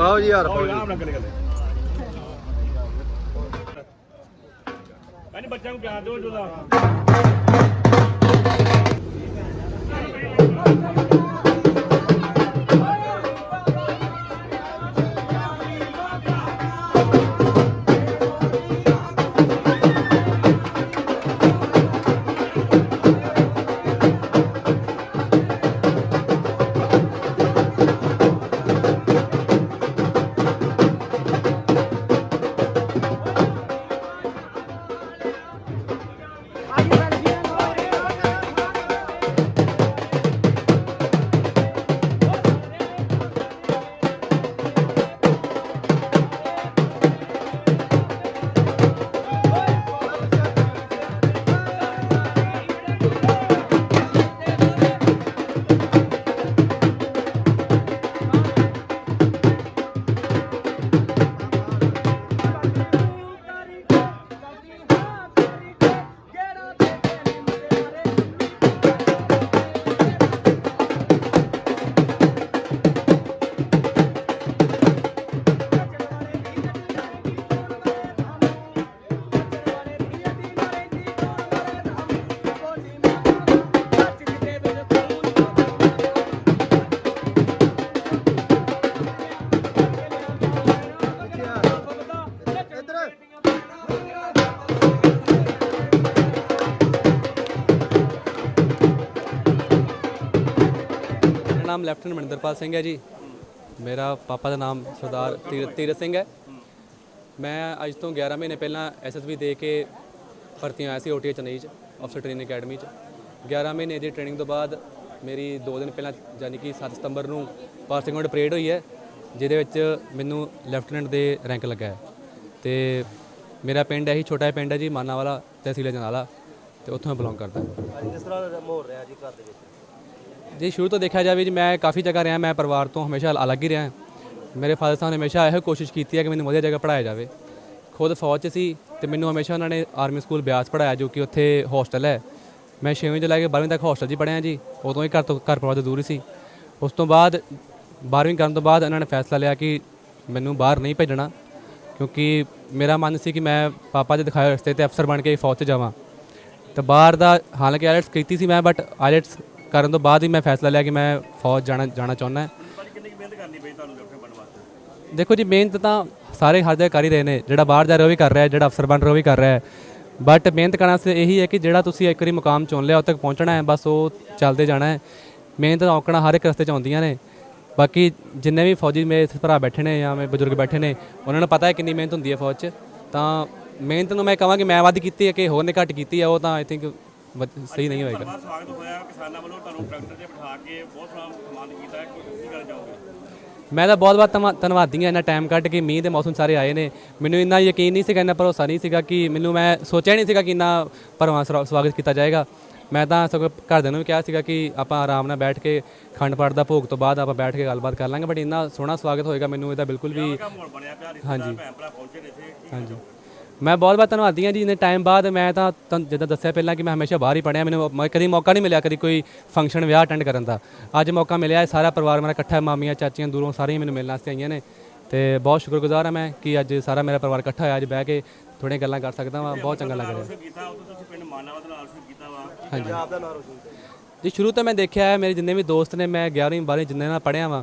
ਆਓ ਜੀ ਯਾਰ ਕਹਿੰਦੇ ਬੱਚਿਆਂ ਨੂੰ ਪਿਆਰ ਦਿਓ ਜੋਦਾ। ਮੇਰਾ ਨਾਮ ਲੈਫਟੀਨੈਂਟ ਮਨਿੰਦਰਪਾਲ ਸਿੰਘ ਹੈ ਜੀ। ਮੇਰਾ ਪਾਪਾ ਦਾ ਨਾਮ ਸਰਦਾਰ ਤੀਰ- ਤੀਰਥ ਸਿੰਘ ਹੈ। ਮੈਂ ਅੱਜ ਤੋਂ 11 ਮਹੀਨੇ ਪਹਿਲਾਂ ਐਸਐਸਬੀ ਦੇ ਕੇ ਭਰਤੀ ਹੋਇਆ ਸੀ ਓਟੀਏ ਚੇਨਈ ਚ ਅਫਸਰ ਟ੍ਰੇਨਿੰਗ ਅਕੈਡਮੀ ਚ। 11 ਮਹੀਨੇ ਦੀ ਟ੍ਰੇਨਿੰਗ ਤੋਂ ਬਾਅਦ ਮੇਰੀ 2 ਦਿਨ ਪਹਿਲਾਂ ਯਾਨੀ ਕਿ 7 ਸਤੰਬਰ ਨੂੰ ਪਾਸਿੰਗ ਆਊਟ ਪਰੇਡ ਹੋਈ ਹੈ, ਜਿਹਦੇ ਵਿੱਚ ਮੈਨੂੰ ਲੈਫਟੀਨੈਂਟ ਦੇ ਰੈਂਕ ਲੱਗਾ ਹੈ। ਤੇ ਮੇਰਾ ਪਿੰਡ ਇਹੀ ਛੋਟਾ ਜਿਹਾ ਪਿੰਡ ਹੈ ਜੀ, ਮਾਨਾਵਾਲਾ ਤਹਿਸੀਲ ਜਨਾਲਾ, ਤੇ ਉੱਥੋਂ ਮੈਂ ਬਿਲੋਂਗ ਕਰਦਾ। ਕਿਸ ਤਰ੍ਹਾਂ ਮਾਹੌਲ ਰਿਹਾ ਜੀ ਘਰ ਦੇ ਵਿੱਚ? ਜੇ ਸ਼ੁਰੂ ਤੋਂ ਦੇਖਿਆ ਜਾਵੇ ਜੀ, ਮੈਂ ਕਾਫੀ ਜਗ੍ਹਾ ਰਿਹਾ, ਮੈਂ ਪਰਿਵਾਰ ਤੋਂ ਹਮੇਸ਼ਾ ਅਲੱਗ ਹੀ ਰਿਹਾ। ਮੇਰੇ ਫਾਦਰ ਸਾਹਿਬ ਨੇ ਹਮੇਸ਼ਾ ਇਹੋ ਕੋਸ਼ਿਸ਼ ਕੀਤੀ ਹੈ ਕਿ ਮੈਨੂੰ ਵਧੀਆ ਜਗ੍ਹਾ ਪੜਾਇਆ ਜਾਵੇ। ਖੁਦ ਫੌਜ 'ਚ ਸੀ ਤੇ ਮੈਨੂੰ ਹਮੇਸ਼ਾ ਉਹਨਾਂ ਨੇ ਆਰਮੀ ਸਕੂਲ ਬਿਆਸ ਪੜਾਇਆ ਜੋ ਕਿ ਉੱਥੇ ਹੋਸਟਲ ਹੈ। ਮੈਂ 6ਵੀਂ ਤੋਂ ਲੈ ਕੇ 12ਵੀਂ ਤੱਕ ਹੋਸਟਲ 'ਚ ਹੀ ਪੜ੍ਹਿਆ ਜੀ, ਉਦੋਂ ਹੀ ਘਰ ਤੋਂ, ਘਰ ਪਰਿਵਾਰ ਤੋਂ ਦੂਰ ਹੀ ਸੀ। ਉਸ ਤੋਂ ਬਾਅਦ 12ਵੀਂ ਕਰਨ ਤੋਂ ਬਾਅਦ ਇਹਨਾਂ ਨੇ ਫੈਸਲਾ ਲਿਆ ਕਿ ਮੈਨੂੰ ਬਾਹਰ ਨਹੀਂ ਭੇਜਣਾ, ਕਿਉਂਕਿ ਮੇਰਾ ਮਨ ਸੀ ਕਿ ਮੈਂ ਪਾਪਾ ਦੇ ਦਿਖਾਏ ਰਸਤੇ ਤੇ ਅਫਸਰ ਬਣ ਕੇ ਫੌਜ 'ਚ ਜਾਵਾਂ। ਤਾਂ ਬਾਹਰ ਦਾ ਹਾਲਾਂਕਿ ਆਇਲਟਸ ਕੀਤੀ ਸੀ ਮੈਂ ਬਟ ਆਇਲਟਸ ਕਰਨ ਤੋਂ ਬਾਅਦ ਹੀ ਮੈਂ ਫੈਸਲਾ ਲਿਆ ਕਿ ਮੈਂ ਫੌਜ ਜਾਣਾ ਜਾਣਾ ਚਾਹੁੰਦਾ ਕਿੰਨੀ ਕੁ ਮਿਹਨਤ ਕਰਨੀ ਪਈ ਤੁਹਾਨੂੰ ਲੈਫਟੀਨੈਂਟ ਬਣਨ ਵਾਸਤੇ? ਦੇਖੋ ਜੀ ਮਿਹਨਤ ਤਾਂ ਸਾਰੇ ਹਰ ਜਗ੍ਹਾ ਕਰ ਹੀ ਰਹੇ ਨੇ। ਜਿਹੜਾ ਬਾਹਰ ਜਾ ਰਿਹਾ ਉਹ ਵੀ ਕਰ ਰਿਹਾ ਜਿਹੜਾ ਅਫਸਰ ਬਣ ਰਿਹਾ ਉਹ ਵੀ ਕਰ ਰਿਹਾ ਬਟ ਮਿਹਨਤ ਕਰਨ ਵਾਸਤੇ ਇਹੀ ਹੈ ਕਿ ਜਿਹੜਾ ਤੁਸੀਂ ਇੱਕ ਵਾਰੀ ਮੁਕਾਮ ਚੁਣ ਲਿਆ ਉੱਥੇ ਤੱਕ ਪਹੁੰਚਣਾ ਹੈ ਬਸ ਉਹ ਚੱਲਦੇ ਜਾਣਾ ਹੈ। ਮਿਹਨਤ ਔਕਣਾ ਹਰ ਇੱਕ ਰਸਤੇ 'ਚ ਆਉਂਦੀਆਂ ਨੇ। ਬਾਕੀ ਜਿੰਨੇ ਵੀ ਫੌਜੀ ਮੇਰੇ ਭਰਾ ਬੈਠੇ ਨੇ ਜਾਂ ਮੇਰੇ ਬਜ਼ੁਰਗ ਬੈਠੇ ਨੇ ਉਹਨਾਂ ਨੂੰ ਪਤਾ ਹੈ ਕਿੰਨੀ ਮਿਹਨਤ ਹੁੰਦੀ ਹੈ ਫੌਜ 'ਚ। ਤਾਂ ਮਿਹਨਤ ਨੂੰ ਮੈਂ ਕਹਾਂ ਕਿ ਮੈਂ ਵੱਧ ਕੀਤੀ ਹੈ ਕਿ ਹੋਰ ਨੇ ਘੱਟ ਕੀਤੀ ਹੈ ਉਹ ਤਾਂ ਆਈ ਥਿੰਕ ਸਹੀ ਨਹੀਂ ਹੋਏਗਾ। ਬਹੁਤ ਸਵਾਗਤ ਹੋਇਆ। ਕਿਸਾਨਾਂ ਵੱਲੋਂ ਤੁਹਾਨੂੰ ਟਰੈਕਟਰ ਤੇ ਬਿਠਾ ਕੇ ਬਹੁਤ ਸੋਹਣਾ ਸਨਮਾਨ ਕੀਤਾ ਕੀ ਗੱਲ ਜਾਓਗੇ ਮੈਂ ਤਾਂ ਬਹੁਤ ਬਹੁਤ ਧੰਨਵਾ- ਧੰਨਵਾਦੀ ਹਾਂ। ਇੰਨਾ ਟਾਈਮ ਕੱਢ ਕੇ ਮੀਂਹ ਦੇ ਮੌਸਮ ਸਾਰੇ ਆਏ ਨੇ। ਮੈਨੂੰ ਇੰਨਾ ਯਕੀਨ ਨਹੀਂ ਸੀਗਾ ਇੰਨਾ ਭਰੋਸਾ ਨਹੀਂ ਸੀਗਾ ਕਿ ਮੈਨੂੰ ਮੈਂ ਸੋਚਿਆ ਨਹੀਂ ਸੀਗਾ ਕਿ ਇੰਨਾ ਭਰਵਾਂ ਸਰਾ- ਸਵਾਗਤ ਕੀਤਾ ਜਾਏਗਾ। ਮੈਂ ਤਾਂ ਸਗੋਂ ਘਰਦਿਆਂ ਨੂੰ ਵੀ ਕਿਹਾ ਸੀਗਾ ਕਿ ਆਪਾਂ ਆਰਾਮ ਨਾਲ ਬੈਠ ਕੇ ਖੰਡ ਪਾਠ ਦਾ ਭੋਗ ਤੋਂ ਬਾਅਦ ਆਪਾਂ ਬੈਠ ਕੇ ਗੱਲਬਾਤ ਕਰ ਲਾਂਗੇ। ਬਟ ਇੰਨਾ ਸੋਹਣਾ ਸਵਾਗਤ ਹੋਏਗਾ ਮੈਨੂੰ ਇਹਦਾ ਬਿਲਕੁਲ ਵੀ ਮਾਹੌਲ ਬਣਿਆ ਪਿਆ। ਰਿਸ਼ਤੇਦਾਰ ਭੈਣ ਭਰਾ ਪਹੁੰਚੇ ਨੇ ਇੱਥੇ। ਕੀ ਹਾਂਜੀ। ਮੈਂ ਬਹੁਤ ਬਹੁਤ ਧੰਨਵਾਦੀ ਹਾਂ ਜੀ ਇੰਨੇ ਟਾਈਮ ਬਾਅਦ ਮੈਂ ਤਾਂ ਤੁਹਾਨੂੰ ਜਿੱਦਾਂ ਦੱਸਿਆ ਪਹਿਲਾਂ ਕਿ ਮੈਂ ਹਮੇਸ਼ਾ ਬਾਹਰ ਹੀ ਪੜਿਆ ਮੈਨੂੰ ਮ- ਕਦੀ ਮੌਕਾ ਨਹੀਂ ਮਿਲਿਆ ਕਦੀ ਕੋਈ ਫੰਕਸ਼ਨ ਵਿਆਹ ਅਟੈਂਡ ਕਰਨ ਦਾ। ਅੱਜ ਮੌਕਾ ਮਿਲਿਆ ਹੈ ਸਾਰਾ ਪਰਿਵਾਰ ਮੇਰਾ ਇਕੱਠਾ ਹੈ ਮਾਮੀਆਂ ਚਾਚੀਆਂ ਦੂਰੋਂ ਸਾਰੀਆਂ ਮੈਨੂੰ ਮਿਲਣ ਵਾਸਤੇ ਆਈਆਂ ਨੇ। ਤੇ ਬਹੁਤ ਸ਼ੁਕਰਗੁਜ਼ਾਰ ਹਾਂ ਮੈਂ ਕਿ ਅੱਜ ਸਾਰਾ ਮੇਰਾ ਪਰਿਵਾਰ ਇਕੱਠਾ ਹੋਇਆ ਅੱਜ ਬਹਿ ਕੇ ਥੋੜ੍ਹੀਆਂ ਗੱਲਾਂ ਕਰ ਸਕਦਾ ਵਾਂ ਬਹੁਤ ਚੰਗਾ ਲੱਗ ਰਿਹਾ। ਸ਼ੁਰੂ ਕੀਤਾ ਉਦੋਂ ਤੁਸੀਂ ਪਿੰਡ ਮਾਨਾਵਤ ਨਾਲ ਸ਼ੁਰੂ ਕੀਤਾ ਵਾ ਹਾਂਜੀ ਜੀ ਸ਼ੁਰੂ ਤੋਂ ਮੈਂ ਦੇਖਿਆ ਹੈ ਮੇਰੇ ਜਿੰਨੇ ਵੀ ਦੋਸਤ ਨੇ ਮੈਂ 11ਵੀਂ 12ਵੀਂ ਜਿੰਨੇ ਨਾਲ ਪੜ੍ਹਿਆ ਵਾਂ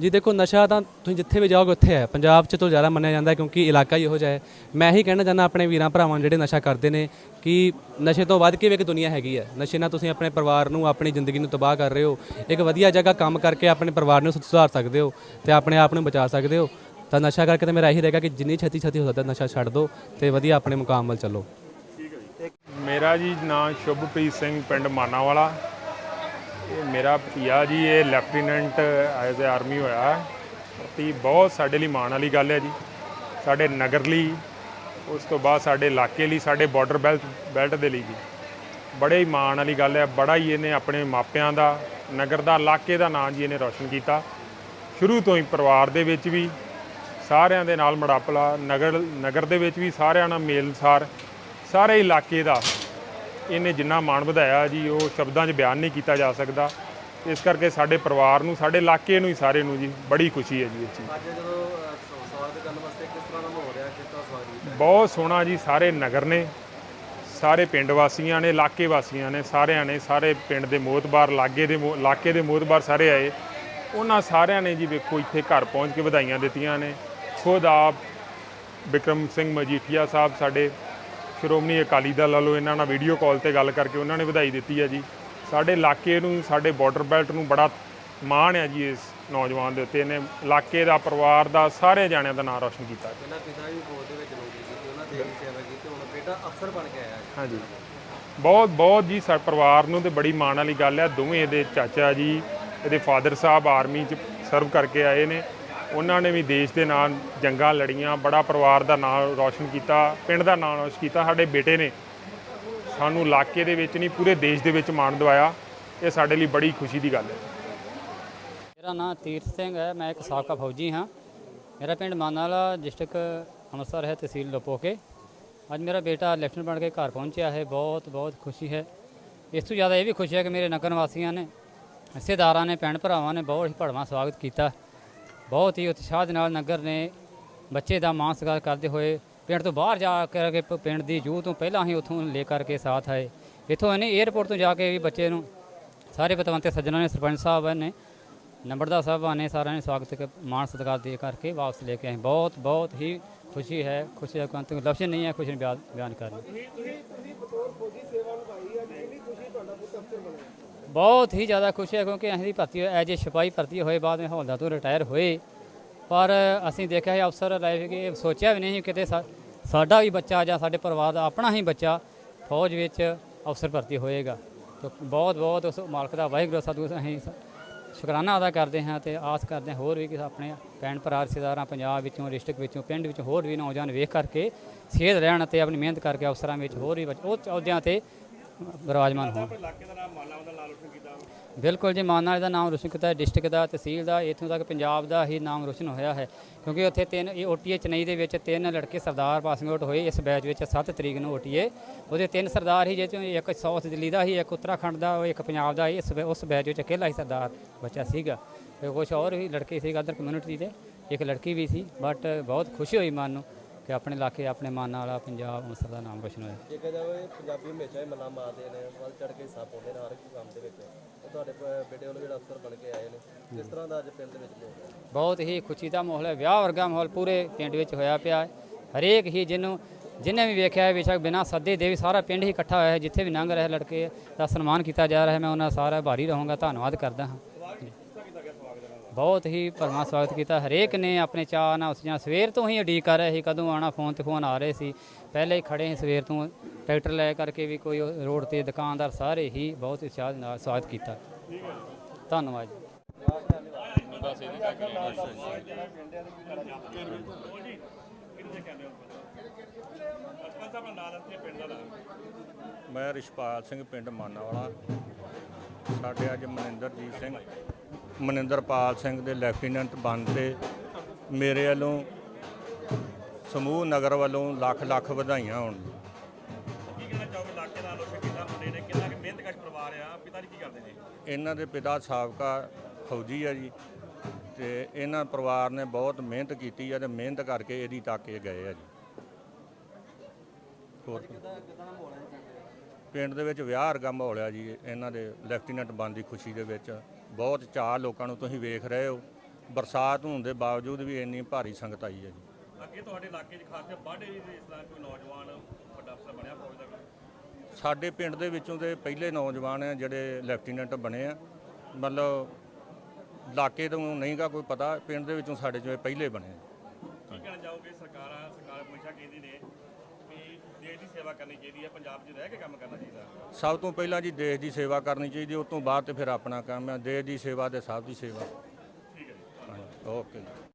ਜੀ ਦੇਖੋ, ਨਸ਼ਾ ਤਾਂ ਤੁਸੀਂ ਜਿੱਥੇ ਵੀ ਜਾਓਗੇ ਉੱਥੇ ਹੈ। ਪੰਜਾਬ 'ਚ ਤੋਂ ਜ਼ਿਆਦਾ ਮੰਨਿਆ ਜਾਂਦਾ ਕਿਉਂਕਿ ਇਲਾਕਾ ਹੀ ਇਹੋ ਜਿਹਾ ਹੈ। ਮੈਂ ਇਹੀ ਕਹਿਣਾ ਚਾਹੁੰਦਾ ਆਪਣੇ ਵੀਰਾਂ, ਭਰਾਵਾਂ ਨੂੰ ਜਿਹੜੇ ਨਸ਼ਾ ਕਰਦੇ ਨੇ ਕਿ ਨਸ਼ੇ ਤੋਂ ਵੱਧ ਕੇ ਵੀ ਇੱਕ ਦੁਨੀਆ ਹੈਗੀ ਹੈ। ਨਸ਼ੇ ਨਾਲ ਤੁਸੀਂ ਆਪਣੇ ਪਰਿਵਾਰ ਨੂੰ, ਆਪਣੀ ਜ਼ਿੰਦਗੀ ਨੂੰ ਤਬਾਹ ਕਰ ਰਹੇ ਹੋ। ਇੱਕ ਵਧੀਆ ਜਗ੍ਹਾ ਕੰਮ ਕਰਕੇ ਆਪਣੇ ਪਰਿਵਾਰ ਨੂੰ ਸੁਧਾਰ ਸਕਦੇ ਹੋ ਤੇ ਆਪਣੇ ਆਪ ਨੂੰ ਬਚਾ ਸਕਦੇ ਹੋ। ਤਾਂ ਨਸ਼ਾ ਕਰਕੇ ਤਾਂ ਮੇਰਾ ਇਹੀ ਰਹੇਗਾ ਕਿ ਜਿੰਨੀ ਛੇਤੀ ਛੇਤੀ ਹੋ ਸਕਦਾ ਨਸ਼ਾ ਛੱਡ ਦਿਓ ਤੇ ਵਧੀਆ ਆਪਣੇ ਮੁਕਾਮ ਵੱਲ ਚੱਲੋ। ਮੇਰਾ ਜੀ ਨਾਮ ਸ਼ੁਭਪ੍ਰੀਤ ਸਿੰਘ, ਪਿੰਡ ਮਾਨਾਵਾਲਾ। ਇਹ ਮੇਰਾ ਭਤੀਆ ਜੀ, ਇਹ ਲੈਫਟੀਨੈਂਟ ਐਜ਼ ਅ ਆਰਮੀ ਹੋਇਆ। ਹੈ ਬਹੁਤ ਸਾਡੇ ਲਈ ਮਾਣ ਵਾਲੀ ਗੱਲ ਹੈ ਜੀ। ਸਾਡੇ ਨਗਰ ਲਈ, ਉਸ ਤੋਂ ਬਾਅਦ ਸਾਡੇ ਇਲਾਕੇ ਲਈ, ਸਾਡੇ ਬਾਰਡਰ ਬੈਲਟ ਬੈਲਟ ਦੇ ਲਈ ਜੀ ਬੜੇ ਹੀ ਮਾਣ ਵਾਲੀ ਗੱਲ ਹੈ, ਬੜਾ ਹੀ ਇਹਨੇ ਆਪਣੇ ਮਾਪਿਆਂ ਦਾ, ਨਗਰ ਦਾ, ਇਲਾਕੇ ਦਾ ਨਾਂ ਜੀ ਇਹਨੇ ਰੌਸ਼ਨ ਕੀਤਾ। ਸ਼ੁਰੂ ਤੋਂ ਹੀ ਪਰਿਵਾਰ ਦੇ ਵਿੱਚ ਵੀ, ਸਾਰਿਆਂ ਦੇ ਨਾਲ ਮੜਾਪਲਾ, ਨਗਰ ਨਗਰ ਦੇ ਵਿੱਚ ਵੀ ਸਾਰਿਆਂ ਨਾਲ ਮੇਲਸਾਰ, ਸਾਰੇ ਇਲਾਕੇ ਦਾ ਇਹਨੇ ਜਿੰਨਾ ਮਾਣ ਵਧਾਇਆ ਜੀ ਉਹ ਸ਼ਬਦਾਂ 'ਚ ਬਿਆਨ ਨਹੀਂ ਕੀਤਾ ਜਾ ਸਕਦਾ। ਇਸ ਕਰਕੇ ਸਾਡੇ ਪਰਿਵਾਰ ਨੂੰ ਸਾਡੇ ਇਲਾਕੇ ਨੂੰ ਹੀ ਸਾਰੇ ਨੂੰ ਜੀ ਬੜੀ ਖੁਸ਼ੀ ਹੈ ਜੀ ਇਸ ਚੀਜ਼। ਅੱਜ ਜਦੋਂ ਸਵਾਗਤ ਕਰਨ ਵਾਸਤੇ ਕਿਸ ਤਰ੍ਹਾਂ ਦਾ ਹੋ ਰਿਹਾ? ਕਿਸ ਤਰ੍ਹਾਂ ਸਵਾਗਤ ਕੀਤਾ? ਬਹੁਤ ਸੋਹਣਾ ਜੀ ਸਾਰੇ ਨਗਰ ਨੇ ਸਾਰੇ ਪਿੰਡ ਵਾਸੀਆਂ ਨੇ ਇਲਾਕੇ ਵਾਸੀਆਂ ਨੇ ਸਾਰਿਆਂ ਨੇ ਸਾਰੇ ਪਿੰਡ ਦੇ ਮੋਤਬਾਰ ਲਾਗੇ ਦੇ ਇਲਾਕੇ ਦੇ ਮੋਤਬਾਰ ਸਾਰੇ ਆਏ। ਉਹਨਾਂ ਸਾਰਿਆਂ ਨੇ ਜੀ ਵੇਖੋ ਇੱਥੇ ਘਰ ਪਹੁੰਚ ਕੇ ਵਧਾਈਆਂ ਦਿੱਤੀਆਂ ਨੇ। ਖੁਦ ਆਪ ਵਿਕਰਮ ਸਿੰਘ ਮਜੀਠੀਆ ਸਾਹਿਬ ਸਾਡੇ ਸ਼੍ਰੋਮਣੀ ਅਕਾਲੀ ਦਲ ਵੱਲੋਂ ਇਹਨਾਂ ਨਾਲ ਵੀਡੀਓ ਕਾਲ ਤੇ ਗੱਲ ਕਰਕੇ ਉਹਨਾਂ ਨੇ ਵਧਾਈ ਦਿੱਤੀ ਹੈ ਜੀ। ਸਾਡੇ ਇਲਾਕੇ ਨੂੰ ਸਾਡੇ ਬਾਰਡਰ ਬੈਲਟ ਨੂੰ ਬੜਾ ਮਾਣ ਹੈ ਜੀ ਇਸ ਨੌਜਵਾਨ ਦੇ ਉੱਤੇ। ਇਹਨੇ ਇਲਾਕੇ ਦਾ ਪਰਿਵਾਰ ਦਾ ਸਾਰੇ ਜਾਣਿਆਂ ਦਾ ਨਾਮ ਰੌਸ਼ਨ ਕੀਤਾ ਪਹਿਲਾਂ ਪਿਤਾ ਵੀ ਫੌਜ ਦੇ ਵਿੱਚ ਨੌਕਰੀ ਕੀਤੀ ਉਹਨਾਂ ਦੀ ਸੇਵਾ ਕੀਤੀ ਹੁਣ ਬੇਟਾ ਅਫਸਰ ਬਣ ਕੇ ਆਇਆ ਹੈ ਹਾਂਜੀ। ਬਹੁਤ ਬਹੁਤ ਜੀ ਸਾਡੇ ਪਰਿਵਾਰ ਨੂੰ ਤੇ ਬੜੀ ਮਾਣ ਵਾਲੀ ਗੱਲ ਹੈ। ਦੋਵੇਂ ਇਹਦੇ ਚਾਚਾ ਜੀ ਇਹਦੇ ਫਾਦਰ ਸਾਹਿਬ ਆਰਮੀ 'ਚ ਸਰਵ ਕਰਕੇ ਆਏ ਨੇ। ਉਹਨਾਂ ਨੇ ਵੀ ਦੇਸ਼ ਦੇ ਨਾਲ ਜੰਗਾਂ ਲੜੀਆਂ, ਬੜਾ ਪਰਿਵਾਰ ਦਾ ਨਾਮ ਰੌਸ਼ਨ ਕੀਤਾ, ਪਿੰਡ ਦਾ ਨਾਮ ਰੌਸ਼ਨ ਕੀਤਾ, ਸਾਡੇ ਬੇਟੇ ਨੇ ਸਾਨੂੰ ਇਲਾਕੇ ਦੇ ਵਿੱਚ ਨਹੀਂ, ਪੂਰੇ ਦੇਸ਼ ਦੇ ਵਿੱਚ ਮਾਣ ਦਵਾਇਆ। ਇਹ ਸਾਡੇ ਲਈ ਬੜੀ ਖੁਸ਼ੀ ਦੀ ਗੱਲ ਹੈ। ਮੇਰਾ ਨਾਮ ਤੀਰਥ ਸਿੰਘ ਹੈ, ਮੈਂ ਇੱਕ ਸਾਬਕਾ ਫੌਜੀ ਹਾਂ। ਮੇਰਾ ਪਿੰਡ ਮਾਨਾਲਾ, ਡਿਸਟ੍ਰਿਕਟ ਅੰਮ੍ਰਿਤਸਰ ਹੈ, ਤਹਿਸੀਲ ਲੋਪੋਕੇ। ਅੱਜ ਮੇਰਾ ਬੇਟਾ ਲੈਫਟੀਨੈਂਟ ਬਣ ਕੇ ਘਰ ਪਹੁੰਚਿਆ ਹੈ, ਬਹੁਤ ਬਹੁਤ ਖੁਸ਼ੀ ਹੈ। ਇਸ ਤੋਂ ਜ਼ਿਆਦਾ ਇਹ ਵੀ ਖੁਸ਼ੀ ਹੈ ਕਿ ਮੇਰੇ ਨਗਰ ਵਾਸੀਆਂ ਨੇ, ਰਿਸ਼ਤੇਦਾਰਾਂ ਨੇ, ਭੈਣ ਭਰਾਵਾਂ ਨੇ ਬਹੁਤ ਹੀ ਭੜਵਾਂ ਸਵਾਗਤ ਕੀਤਾ। ਬਹੁਤ ਹੀ ਉਤਸ਼ਾਹ ਦੇ ਨਾਲ ਨਗਰ ਨੇ ਬੱਚੇ ਦਾ ਮਾਣ ਸਤਿਕਾਰ ਕਰਦੇ ਹੋਏ ਪਿੰਡ ਤੋਂ ਬਾਹਰ ਜਾ ਕਰਕੇ ਪਿੰਡ ਦੀ ਜੂਹ ਤੋਂ ਪਹਿਲਾਂ ਹੀ ਉੱਥੋਂ ਲੈ ਕਰਕੇ ਸਾਥ ਆਏ। ਇੱਥੋਂ ਇਹਨੇ 에ਅਰਪੋਰਟ ਤੋਂ ਜਾ ਕੇ ਵੀ ਬੱਚੇ ਨੂੰ ਸਾਰੇ ਪਤਵੰਤੇ ਸੱਜਣਾਂ ਨੇ, ਸਰਪੰਚ ਸਾਹਿਬ ਨੇ, ਨੰਬਰਦਾਰ ਸਾਹਿਬਾਂ ਨੇ ਸਾਰਿਆਂ ਨੇ ਸਵਾਗਤ ਮਾਣ ਸਤਿਕਾਰ ਦੇ ਕਰਕੇ ਵਾਪਸ ਲੈ ਕੇ ਆਏ। ਬਹੁਤ ਬਹੁਤ ਹੀ ਖੁਸ਼ੀ ਹੈ, ਖੁਸ਼ੀ ਦਾ ਕੋਈ ਲਫ਼ਜ਼ ਨਹੀਂ ਹੈ ਖੁਸ਼ੀ ਨੂੰ ਬਿਆਨ ਬਿਆਨ ਕਰਨਾ। ਬਹੁਤ ਹੀ ਜ਼ਿਆਦਾ ਖੁਸ਼ੀ ਹੈ ਕਿਉਂਕਿ ਅਸੀਂ ਦੀ ਭਰਤੀ ਐਜ ਏ ਸਿਪਾਹੀ ਭਰਤੀ ਹੋਏ, ਬਾਅਦ ਵਿੱਚ ਹੌਲਦਾਰ ਤੋਂ ਰਿਟਾਇਰ ਹੋਏ। ਪਰ ਅਸੀਂ ਦੇਖਿਆ ਹੈ ਅਫਸਰ ਲਾਈਫ ਕਿ ਸੋਚਿਆ ਵੀ ਨਹੀਂ ਕਿਤੇ ਸਾ- ਸਾਡਾ ਵੀ ਬੱਚਾ ਜਾਂ ਸਾਡੇ ਪਰਿਵਾਰ ਦਾ ਆਪਣਾ ਹੀ ਬੱਚਾ ਫੌਜ ਵਿੱਚ ਅਫਸਰ ਭਰਤੀ ਹੋਏਗਾ। ਤਾਂ ਬਹੁਤ ਬਹੁਤ ਉਸ ਮਾਲਕ ਦਾ ਵਾਹਿਗੁਰੂ ਸਾਧੂ ਅਸੀਂ ਸ਼ੁਕਰਾਨਾ ਅਦਾ ਕਰਦੇ ਹਾਂ ਤੇ ਆਸ ਕਰਦੇ ਹਾਂ ਹੋਰ ਵੀ ਕਿ ਆਪਣੇ ਭੈਣ ਭਰਾ, ਰਿਸ਼ਤੇਦਾਰਾਂ ਪੰਜਾਬ ਵਿੱਚੋਂ ਡਿਸਟ੍ਰਿਕਟ ਵਿੱਚੋਂ, ਪਿੰਡ ਵਿੱਚੋਂ ਹੋਰ ਵੀ ਨੌਜਵਾਨ ਵੇਖ ਕਰਕੇ, ਸੇਧ ਰਹਿਣ ਅਤੇ ਆਪਣੀ ਮਿਹਨਤ ਕਰਕੇ ਅਫਸਰਾਂ ਵਿੱਚ ਹੋਰ ਵੀ ਬੱਚ- ਉਹ ਅਹੁਦਿਆਂ ਤੇ ਵਿਰਾਜਮਾਨ ਹੋਣ। ਇਲਾਕੇ ਦਾ ਨਾਮ ਮਾਲਾ ਦਾ ਨਾਮ ਰੋਸ਼ਨ ਕੀਤਾ ਬਿਲਕੁਲ ਜੀ ਮਾਨਾਲੀ ਦਾ ਨਾਮ ਰੋਸ਼ਨ ਕੀਤਾ ਹੈ ਡਿਸਟ੍ਰਿਕਟ ਦਾ ਤਹਿਸੀਲ ਦਾ ਇੱਥੋਂ ਤੱਕ ਪੰਜਾਬ ਦਾ ਹੀ ਨਾਮ ਰੋਸ਼ਨ ਹੋਇਆ ਹੈ। ਕਿਉਂਕਿ ਉੱਥੇ ਤਿੰਨ ਇਹ ਓਟੀਏ ਚੇਨਈ ਦੇ ਵਿੱਚ ਤਿੰਨ ਲੜਕੇ ਸਰਦਾਰ ਪਾਸਿੰਗ ਆਊਟ ਹੋਏ ਇਸ ਬੈਚ ਵਿੱਚ 7 ਤਰੀਕ ਨੂੰ ਓਟੀਏ। ਉਹਦੇ ਤਿੰਨ ਸਰਦਾਰ ਹੀ ਜਿਹਦੇ ਇੱਕ ਸਾਊਥ ਦਿੱਲੀ ਦਾ ਸੀ ਇੱਕ ਉੱਤਰਾਖੰਡ ਦਾ ਉਹ ਇੱਕ ਪੰਜਾਬ ਦਾ। ਇਸ ਉਸ ਬੈਚ ਵਿੱਚ ਇਕੱਲਾ ਹੀ ਸਰਦਾਰ ਬੱਚਾ ਸੀਗਾ। ਤੇ ਕੁਝ ਹੋਰ ਵੀ ਲੜਕੇ ਸੀ ਅਦਰ ਕਮਿਊਨਿਟੀ ਦੇ ਇੱਕ ਲੜਕੀ ਵੀ ਸੀ ਬਟ ਬਹੁਤ ਖੁਸ਼ੀ ਹੋਈ ਮਨ ਨੂੰ। ਕਿ ਆਪਣੇ ਇਲਾਕੇ ਆਪਣੇ ਮਾਨ ਵਾਲਾ ਪੰਜਾਬ ਅੰਮ੍ਰਿਤਸਰ ਦਾ ਨਾਮ ਰੋਸ਼ਨ ਹੋਇਆ। ਦੇਖਿਆ ਜਾਵੇ ਪੰਜਾਬੀ ਹਮੇਸ਼ਾ ਹੀ ਮੱਲਾ ਮਾਰਦੇ ਨੇ ਵੱਧ ਚੜ ਕੇ ਹਿੱਸਾ ਪਾਉਂਦੇ ਨੇ ਹਰ ਇੱਕ ਕੰਮ ਦੇ ਵਿੱਚ। ਉਹ ਤੁਹਾਡੇ ਪ- ਬੇਟੇ ਵੱਲੋਂ ਜਿਹੜਾ ਅਫਸਰ ਬਣ ਕੇ ਆਏ ਨੇ ਕਿਸ ਤਰ੍ਹਾਂ ਦਾ ਅੱਜ ਪਿੰਡ ਦੇ ਵਿੱਚ ਮਾਹੌਲ ਹੈ? ਬਹੁਤ ਹੀ ਖੁਸ਼ੀ ਦਾ ਮਾਹੌਲ ਹੈ ਵਿਆਹ ਵਰਗਾ ਮਾਹੌਲ ਪੂਰੇ ਪਿੰਡ ਵਿੱਚ ਹੋਇਆ ਪਿਆ ਹੈ। ਹਰੇਕ ਹੀ ਜਿਹਨੂੰ ਜਿਨੇ ਵੀ ਵੇਖਿਆ ਹੈ ਬੇਸ਼ੱਕ ਬਿਨਾਂ ਸੱਦੇ ਦੇ ਵੀ ਸਾਰਾ ਪਿੰਡ ਹੀ ਇਕੱਠਾ ਹੋਇਆ ਹੈ ਜਿੱਥੇ ਵੀ ਲੰਘ ਰਹੇ ਲੜਕੇ ਦਾ ਸਨਮਾਨ ਕੀਤਾ ਜਾ ਰਿਹਾ ਹੈ ਮੈਂ ਉਹਨਾਂ ਸਾਰਾ ਭਾਰੀ ਰਹੂੰਗਾ ਧੰਨਵਾਦ ਕਰਦਾ ਹਾਂ। ਬਹੁਤ ਹੀ ਭਰਵਾਂ ਸਵਾਗਤ ਕੀਤਾ। ਹਰੇਕ ਨੇ ਆਪਣੇ ਚਾਅ ਨਾਲ ਜਾਂ ਸਵੇਰ ਤੋਂ ਹੀ ਉਡੀਕ ਕਰ ਰਹੇ ਸੀ, ਕਦੋਂ ਆਣਾ ਫੋਨ ਤੇ ਫੋਨ ਆ ਰਹੇ ਸੀ। ਪਹਿਲੇ ਹੀ ਖੜੇ ਸੀ ਸਵੇਰ ਤੋਂ, ਟਰੈਕਟਰ ਲੈ ਕਰਕੇ ਵੀ ਕੋਈ ਰੋਡ ਤੇ ਦੁਕਾਨਦਾਰ ਸਾਰੇ ਹੀ ਬਹੁਤ ਉਤਸ਼ਾਹ ਦੇ ਨਾਲ ਸਵਾਗਤ ਕੀਤਾ। ਧੰਨਵਾਦ ਜੀ। ਮੈਂ ਰਿਸ਼ਪਾਲ ਸਿੰਘ, ਪਿੰਡ ਮਾਨਾਵਾਲਾ। ਸਾਡੇ ਅੱਜ ਮਨਿੰਦਰਜੀਤ ਸਿੰਘ ਮਨਿੰਦਰਪਾਲ ਸਿੰਘ ਦੇ ਲੈਫਟੀਨੈਂਟ ਬਣ ਤੇ ਮੇਰੇ ਵੱਲੋਂ ਸਮੂਹ ਨਗਰ ਵੱਲੋਂ ਲੱਖ ਲੱਖ ਵਧਾਈਆਂ ਹੋਣ। ਕੀ ਕਹਿਣਾ ਚਾਹੋਗੇ? ਇਲਾਕੇ ਦਾ ਰੋਸ਼ਨ ਕੀਤਾ ਮੁੰਡੇ ਨੇ ਕਿੰਨਾ ਕਿ ਮਿਹਨਤਕਸ਼ ਪਰਿਵਾਰ ਆ? ਪਿਤਾ ਜੀ ਕੀ ਕਰਦੇ ਨੇ? ਇਹਨਾਂ ਦੇ ਪਿਤਾ ਸਾਬਕਾ ਫੌਜੀ ਆ ਜੀ ਤੇ ਇਹਨਾਂ ਪਰਿਵਾਰ ਨੇ ਬਹੁਤ ਮਿਹਨਤ ਕੀਤੀ ਆ ਤੇ ਮਿਹਨਤ ਕਰਕੇ ਇਹਦੀ ਤੱਕ ਇਹ ਗਏ ਆ ਜੀ। ਹੋਰ ਪਿੰਡ ਦੇ ਵਿੱਚ ਵਿਆਹ ਵਰਗਾ ਮਾਹੌਲ ਆ ਜੀ ਇਹਨਾਂ ਦੇ ਲੈਫਟੀਨੈਂਟ ਬਣਨ ਦੀ ਖੁਸ਼ੀ ਦੇ ਵਿੱਚ। ਬਹੁਤ ਚਾਹ ਲੋਕਾਂ ਨੂੰ ਤੁਸੀਂ ਵੇਖ ਰਹੇ ਹੋ। ਬਰਸਾਤ ਹੋਣ ਦੇ ਬਾਵਜੂਦ ਵੀ ਇੰਨੀ ਭਾਰੀ ਸੰਗਤ ਆਈ ਹੈ ਜੀ। ਅੱਗੇ ਤੁਹਾਡੇ ਇਲਾਕੇ 'ਚ ਖਾਸ ਕਰਕੇ ਬਾਡੇ ਇਸ ਤਰ੍ਹਾਂ ਕੋਈ ਨੌਜਵਾਨ ਵੱਡਾ ਅਫਸਰ ਬਣਿਆ ਫੌਜ ਦਾ? ਸਾਡੇ ਪਿੰਡ ਦੇ ਵਿੱਚੋਂ ਦੇ ਪਹਿਲੇ ਨੌਜਵਾਨ ਆ ਜਿਹੜੇ ਲੈਫਟੀਨੈਂਟ ਬਣੇ ਆ। ਮਤਲਬ ਇਲਾਕੇ ਤੋਂ ਨਹੀਂਗਾ ਕੋਈ ਪਤਾ ਪਿੰਡ ਦੇ ਵਿੱਚੋਂ ਸਾਡੇ ਚੋਂ ਇਹ ਪਹਿਲੇ ਬਣੇ ਆ। ਕੀ ਕਹਿਣਾ ਚਾਹੋਗੇ? ਸਰਕਾਰਾਂ ਸਰਕਾਰ ਹਮੇਸ਼ਾ ਕਹਿੰਦੀ ਨੇ ਦੇਸ਼ ਦੀ ਸੇਵਾ ਕਰਨੀ ਚਾਹੀਦੀ ਹੈ ਪੰਜਾਬ 'ਚ ਰਹਿ ਕੇ ਕੰਮ ਕਰਨਾ ਚਾਹੀਦਾ ਸਭ ਤੋਂ ਪਹਿਲਾਂ ਜੀ ਦੇਸ਼ ਦੀ ਸੇਵਾ ਕਰਨੀ ਚਾਹੀਦੀ ਉਸ ਤੋਂ ਬਾਅਦ ਤੇ ਫਿਰ ਆਪਣਾ ਕੰਮ ਹੈ ਦੇਸ਼ ਦੀ ਸੇਵਾ ਤੇ ਸਭ ਦੀ ਸੇਵਾ। ਠੀਕ ਹੈ ਜੀ। ਓਕੇ ਜੀ।